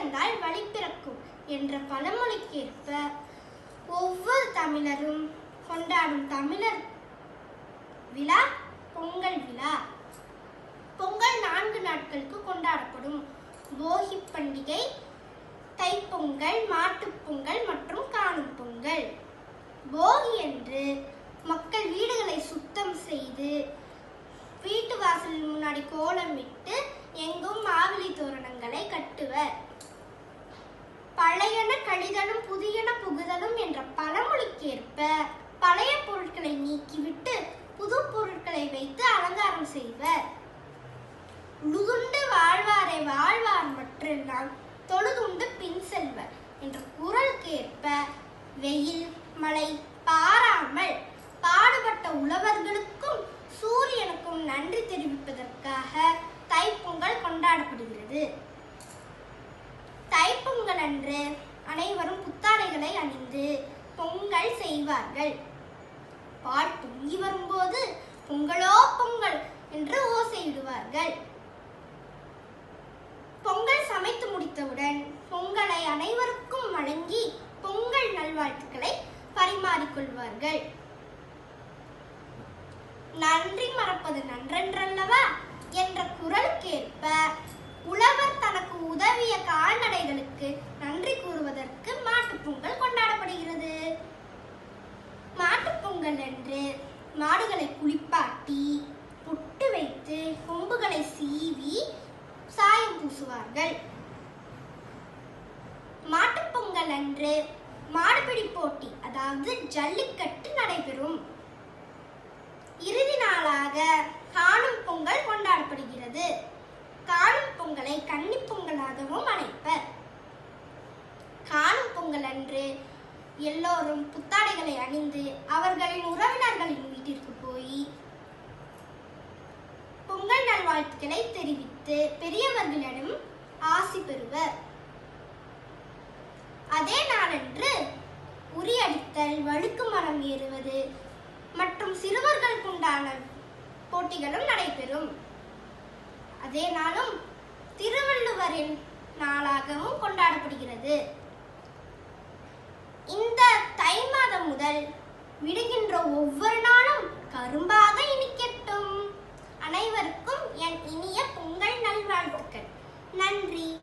பிறந்தால் வழி பிறக்கும் என்ற பழமொழிக்கேற்ப ஒவ்வொரு தமிழரும் கொண்டாடும் தமிழர் விழா பொங்கல் விழா. பொங்கல் நான்கு நாட்களுக்கு கொண்டாடப்படும். போகி பண்டிகை தைப்பொங்கல் மாட்டுப்பொங்கல் மற்றும் காணும் பொங்கல். போகி என்று மக்கள் வீடுகளை சுத்தம் செய்து வீட்டு வாசல் முன்னாடி கோலமிட்டு எங்கும் மாவிலி தோரணங்களை கட்டுவர். பழையன கழிதலும் புதியன புகுதலும் என்ற பழமொழிக்கேற்ப பழைய பொருட்களை நீக்கிவிட்டு புது பொருட்களை வைத்து அலங்காரம் செய்வர். உழுதுண்டு வாழ்வாரை வாழ்வார் மற்றும் நான் தொழுதுண்டு பின் செல்வர் என்ற குரலுக்கேற்ப வெயில் மழை பாராமல் பாடுபட்ட உழவர்களுக்கும் சூரியனுக்கும் நன்றி தெரிவிப்பதற்காக தைப்பொங்கல் கொண்டாடப்படுகிறது. அன்று அனைவரும் புத்தாடைகளை அணிந்து பொங்கல் செய்வார்கள். பால் பொங்கி வரும்போது பொங்கலோ பொங்கல் என்று ஓசையிடுவார்கள். பொங்கல் சமைத்து முடித்தவுடன் பொங்கலை அனைவருக்கும் வழங்கி பொங்கல் நல்வாழ்த்துக்களை பரிமாறிக்கொள்வார்கள். நன்றி மறப்பது நன்றன்றல்லவா? என்ற குரலுக்கேற்ப உழவர் தனக்கு உதவிய கால்நடைகளுக்கு நன்றி கூறுவதற்கு மாட்டுப் பொங்கல் கொண்டாடப்படுகிறது மாட்டுப் பொங்கல் மாடுகளை குளிப்பாட்டி பொட்டு வைத்து கொம்புகளை சீவி சாயம் பூசுவார்கள். மாட்டுப்பொங்கல் அன்று மாடுபிடி போட்டி அதாவது ஜல்லிக்கட்டு நடைபெறும். இறுதி நாளாக காணும் பொங்கல் கொண்டாடப்படுகிறது. காணும் பொங்கலை கன்னிப்பொங்கலாகவும் அழைப்பர். காணும் பொங்கல் அன்று எல்லோரும் புத்தாடைகளை அணிந்து அவர்களின் உறவினர்களின் வீட்டிற்கு போய் பொங்கல் நல்வாழ்த்துக்களை தெரிவித்து பெரியவர்களிடம் ஆசி பெறுவர். அதே நாளன்று உரியடித்தல் வழுக்கு மரம் ஏறுவது மற்றும் சிறுவர்களுக்குண்டான போட்டிகளும் நடைபெறும். அதே நாளும் திருவள்ளுவரின் நாளாகவும் கொண்டாடப்படுகிறது. இந்த தை மாதம் முதல் விடுகின்ற ஒவ்வொரு நாளும் கரும்பாக இனிக்க